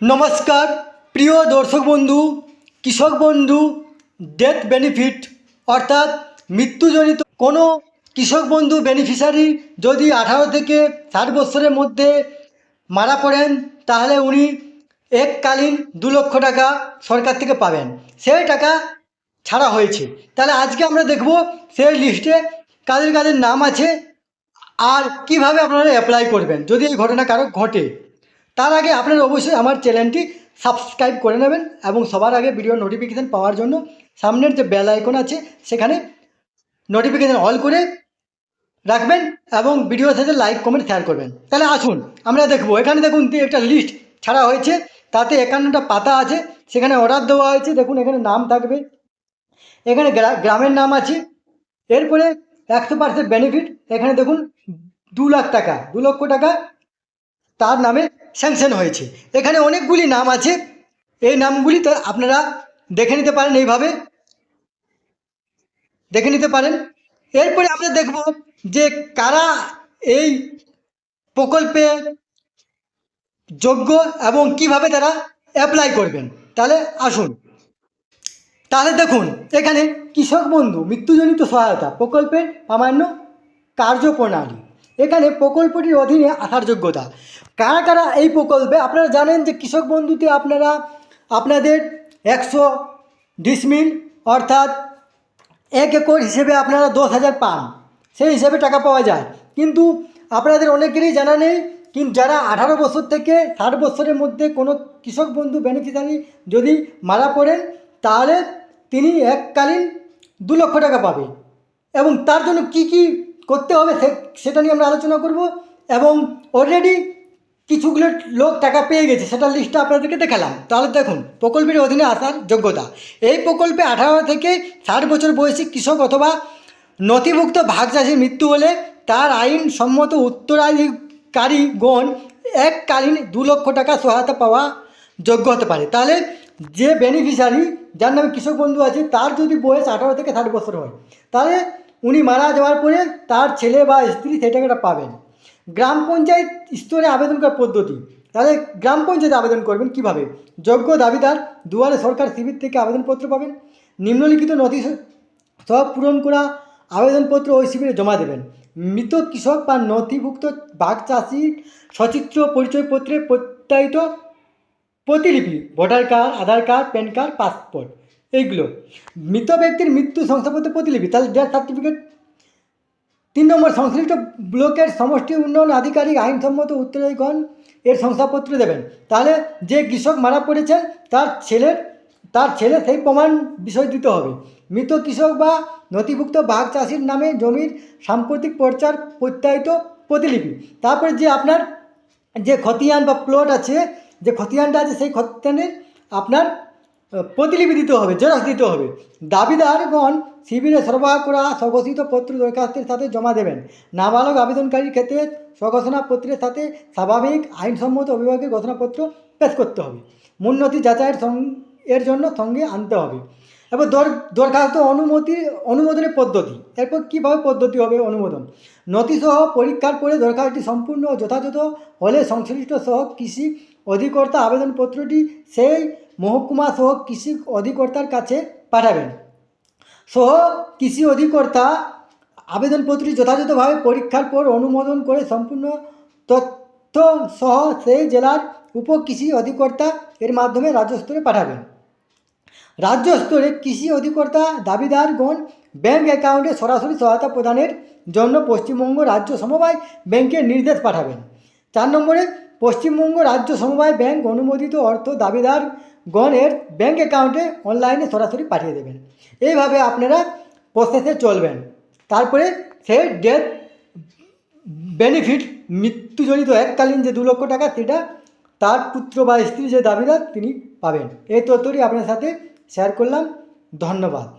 নমস্কার, প্রিয় দর্শক বন্ধু, কৃষক বন্ধু ডেথ বেনিফিট অর্থাৎ মৃত্যুজনিত কোনো কৃষক বন্ধু বেনিফিশিয়ারি যদি আঠারো থেকে ষাট বছরের মধ্যে মারা পড়েন, তাহলে উনি এককালীন দু লক্ষ টাকা সরকার থেকে পাবেন। সেই টাকা ছাড়া হয়েছে। তাহলে আজকে আমরা দেখব সেই লিস্টে কাদের কাদের নাম আছে আর কীভাবে আপনারা অ্যাপ্লাই করবেন। যদি এই ঘটনা কারও ঘটে তার আগে আপনারা অবশ্যই আমার চ্যানেলটি সাবস্ক্রাইব করে নেবেন এবং সবার আগে ভিডিও নোটিফিকেশান পাওয়ার জন্য সামনের যে বেল আইকন আছে, সেখানে নোটিফিকেশান অল করে রাখবেন এবং ভিডিওর সাথে লাইক কমেন্ট শেয়ার করবেন। তাহলে আসুন, আমরা দেখব। এখানে দেখুন একটা লিস্ট ছাড়া হয়েছে, তাতে একান্নটা পাতা আছে, সেখানে অর্ডার দেওয়া হয়েছে। দেখুন, এখানে নাম থাকবে, এখানে গ্রা- গ্রামের নাম আছে, এরপরে একশো পার্সেন্ট বেনিফিট এখানে দেখুন, দু লাখ টাকা, দু লক্ষ টাকা তার নামে স্যাংশন হয়েছে। এখানে অনেকগুলি নাম আছে। এই নামগুলি তো আপনারা দেখে নিতে পারেন এইভাবে। দেখে নিতে পারেন। এরপরে আমরা দেখব যে কারা এই প্রকল্পে যোগ্য এবং কীভাবে তারা অ্যাপ্লাই করবেন। তাহলে আসুন। তাহলে দেখুন, এখানে কৃষক বন্ধু, মৃত্যুজনিত সহায়তা প্রকল্পের সামান্য কার্যপ্রণালী। এখানে প্রকল্পটির অধীনে আসার যোগ্যতা। কারা কারা এই প্রকল্পে, আপনারা জানেন যে কৃষক বন্ধুতে আপনারা, আপনাদের একশো ডিসমিল অর্থাৎ এক একর হিসেবে আপনারা দশ হাজার পান। সেই হিসেবে টাকা পাওয়া যায়। কিন্তু আপনাদের অনেকেরই জানা নেই, কিন্তু যারা আঠারো বছর থেকে ষাট বছরের মধ্যে কোনো কৃষক বন্ধু বেনিফিশিয়ারি যদি মারা পড়েন, তাহলে তিনি এককালীন দু লক্ষ টাকা পাবে এবং তার জন্য কি কি করতে হবে সেটা নিয়ে আমরা আলোচনা করব। এবং অলরেডি কিছুগুলো লোক টাকা পেয়ে গেছে সেটা লিস্টটা আপনাদেরকে দেখালাম। তাহলে দেখুন, প্রকল্পের অধীনে আসার যোগ্যতা। এই প্রকল্পে আঠারো থেকে ষাট বছর বয়সী কৃষক অথবা নথিভুক্ত ভাগ চাষির মৃত্যু হলে তার আইন সম্মত উত্তরাধিকারীগণ এককালীন দু লক্ষ টাকা সহায়তা পাওয়া যোগ্য হতে পারে। তাহলে যে বেনিফিশিয়ারি যার নামে কৃষক বন্ধু আছে, তার যদি বয়স আঠারো থেকে ষাট বছর হয়, তাহলে উনি মারা যাওয়ার পরে তার ছেলে বা স্ত্রী সেটাকে পাবেন। গ্রাম পঞ্চায়েত স্তরে আবেদন করার পদ্ধতি। তাহলে গ্রাম পঞ্চায়েতে আবেদন করবেন কীভাবে? যোগ্য দাবিদার দুয়ারে সরকার শিবির থেকে আবেদনপত্র পাবেন। নিম্নলিখিত নথি সব পূরণ করা আবেদনপত্র ওই শিবিরে জমা দেবেন। মৃত কৃষক বা নথিভুক্ত বাঘ চাষির সচিত্র পরিচয়পত্রে প্রত্যায়িত প্রতিলিপি, voter card, Aadhaar card, PAN card, passport. এইগুলো। মৃত ব্যক্তির মৃত্যু শংসাপত্র প্রতিলিপি তাহলে ডেথ সার্টিফিকেট তিন নম্বর সংশ্লিষ্ট ব্লকের সমষ্টি উন্নয়ন আধিকারিক আইনসম্মত উত্তরাধিগণ এর শংসাপত্র দেবেন। তাহলে যে কৃষক মারা পড়েছেন, তার ছেলের, তার ছেলে সেই প্রমাণ বিষয় দিতে হবে। মৃত কৃষক বা নথিভুক্ত বাঘ চাষির নামে জমির সাম্প্রতিক পর্চার প্রত্যায়িত প্রতিলিপি। তারপরে যে আপনার যে খতিয়ান বা প্লট আছে, যে খতিয়ানটা আছে, সেই খতিয়ানের আপনার প্রতিলিপি দিতে হবে, জেরক্স দিতে হবে। দাবিদারগণ শিবিরে সরবরাহ করা স্বঘোষিত পত্র দরখাস্তের সাথে জমা দেবেন। নাবালক আবেদনকারীর ক্ষেত্রে স্বঘোষণাপত্রের সাথে স্বাভাবিক, আইনসম্মত অভিভাবকের ঘোষণাপত্র পেশ করতে হবে। মূলনথি যাচাইয়ের এর জন্য সঙ্গে আনতে হবে। এবার দর দরখাস্ত অনুমতি অনুমোদনের পদ্ধতি। এরপর কীভাবে পদ্ধতি হবে অনুমোদন? নথিসহ পরীক্ষার পরে দরখাস্তটি সম্পূর্ণ যথাযথ হলে সংশ্লিষ্ট সহ কৃষি অধিকর্তা আবেদনপত্রটি সেই মহকুমা সহ কৃষি অধিকর্তার কাছে পাঠাবেন। সহ কৃষি অধিকর্তা আবেদনপত্রটি যথাযথভাবে পরীক্ষার পর অনুমোদন করে সম্পূর্ণ তথ্য সহ সেই জেলার উপকৃষি অধিকর্তা এর মাধ্যমে রাজ্য স্তরে পাঠাবেন। রাজ্য স্তরে কৃষি অধিকর্তা দাবিদারগণ ব্যাংক অ্যাকাউন্টে সরাসরি সহায়তা প্রদানের জন্য পশ্চিমবঙ্গ রাজ্য সমবায় ব্যাংকের নির্দেশ পাঠাবেন। চার নম্বরে, পশ্চিমবঙ্গ রাজ্য সমবায় ব্যাংক অনুমোদিত অর্থ দাবিদার গণের ব্যাঙ্ক অ্যাকাউন্টে অনলাইনে সরাসরি পাঠিয়ে দেবেন। এইভাবে আপনারা প্রসেসে চলবেন। তারপরে সে ডেথ বেনিফিট মৃত্যুজনিত এককালীন যে দু লক্ষ টাকা, সেটা তার পুত্র বা স্ত্রী যে দাবিদার, তিনি পাবেন। এই তথ্যটি আপনার সাথে শেয়ার করলাম। ধন্যবাদ।